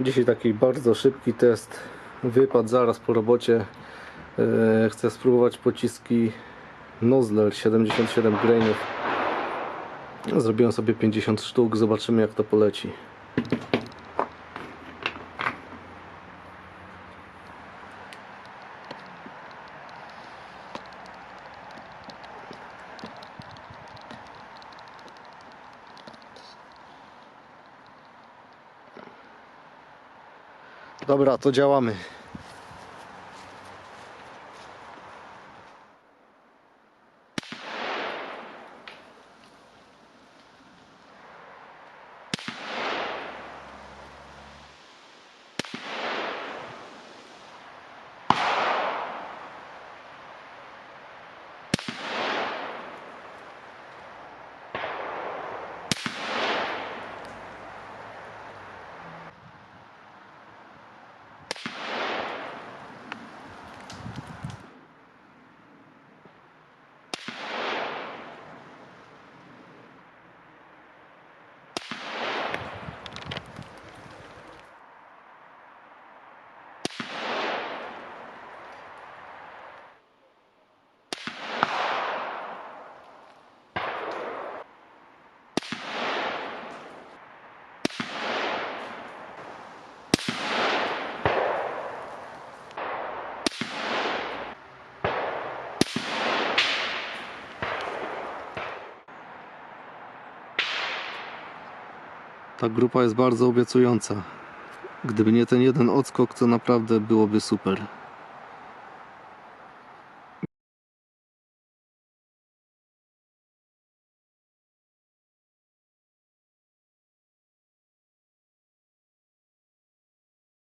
Dzisiaj taki bardzo szybki test. Wypad zaraz po robocie. E, Chcę spróbować pociski Nozler 77 grainów. Zrobiłem sobie 50 sztuk. Zobaczymy jak to poleci. Dobra, to działamy. Ta grupa jest bardzo obiecująca. Gdyby nie ten jeden odskok, to naprawdę byłoby super.